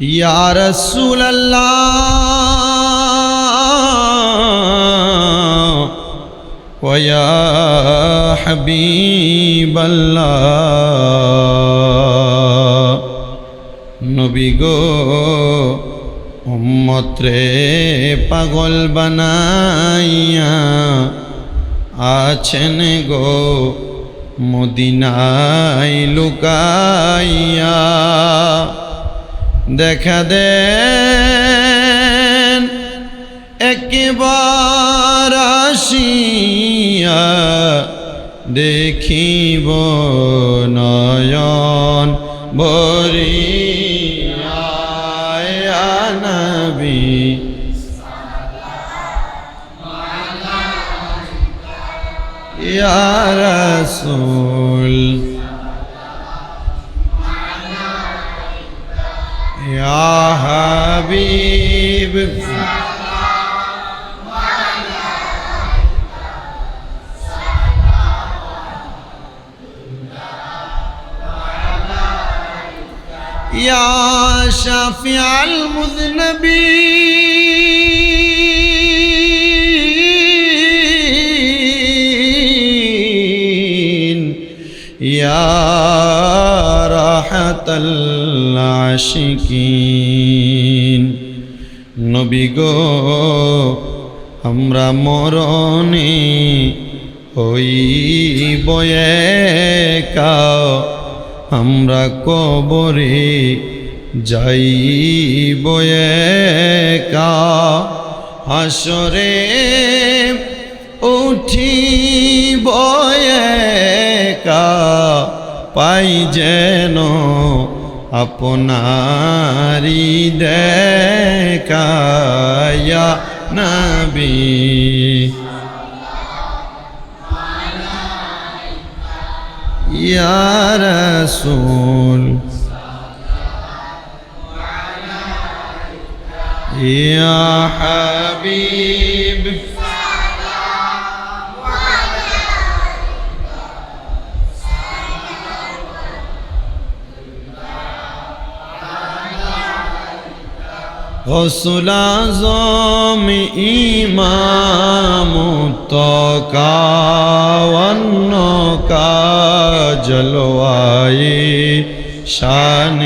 يا رسول الله ويا حبيب الله নবী গো উম্মত্রে পাগল বানাইয়া আছেন গো মদিনাই লুকাইয়া দেখা দেন একবার আসিয়া দেখিব নয়ন বরিয়া নবী ইয়া রাসূল يا حبيب. يا شافع المذنبين. يا راحة العاشقين নবী গো আমরা মরণে হই বয়ে কাও আমরা কবরে যাই বয়ে কা হাসরে উঠি বয়কা পাই যেন আপনারি দেখায়া নবী। ইয়া রাসূল ইয়া হাবিব। غسل اعظم امام التقى والنقى جلوائے شان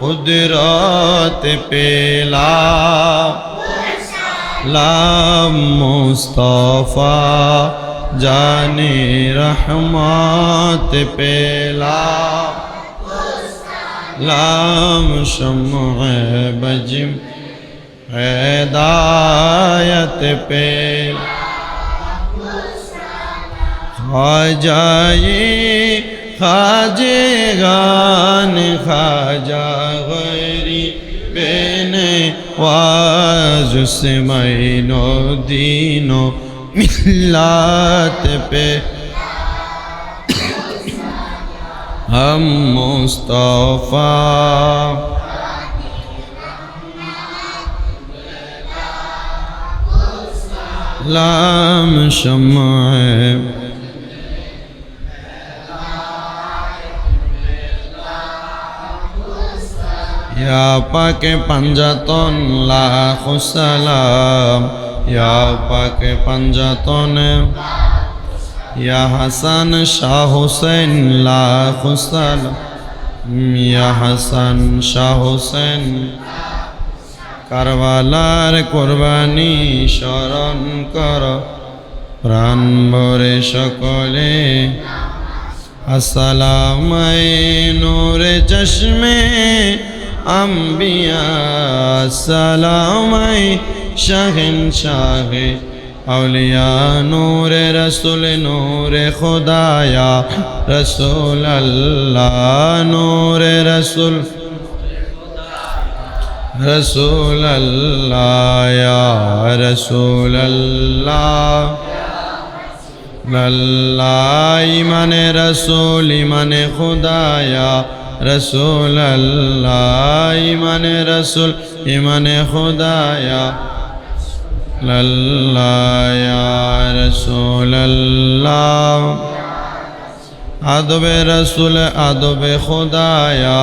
قدرت پیلا لام مصطفیٰ جان رحمت پیلا لام شمع بجم হেদায়ত পে। খাজাই খাজে গান, খাজা গরি বেনে ওয়াজ সে মাইনো দিনো মিল্লাত পে। हम मुस्तफ़ा লাম সময়। ইয়া পাকে পাঞ্জাতন, লাখ সালাম। ইয়া পাকে পাঞ্জাতন, ইয়া হাসান শাহ হোসেন, লাখ সালাম। ইয়া হাসান শাহ হোসেন। কারবালার কোরবানি স্মরণ কর। প্রাণ ভরে সকলে আসসালাম নূরে চশমে আম্বিয়া। আসসালাম শাহেন শাহে আউলিয়া নূরে রসুল, নূরে খুদায়া। রসুল আল্লাহ, নূরে রসুল رسول اللہ یا رسول اللہ اللہ ایمان رسول ایمان خدا یا رسول اللہ ایمان رسول ایمان خدا یا اللہ یا رسول اللہ আদবে রসুল আদবে খোদায়া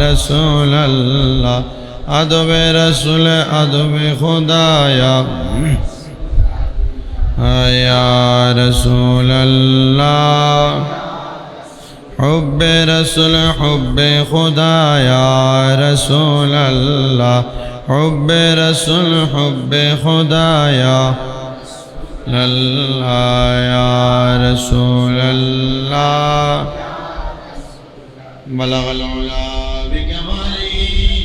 রসুল আল্লাহ ادب رسول ادب خدایا یا رسول اللہ حب رسول حب خدا یا رسول اللہ حب رسول حب خدا یا اللہ یا رسول اللہ بلغ العلا بکمالی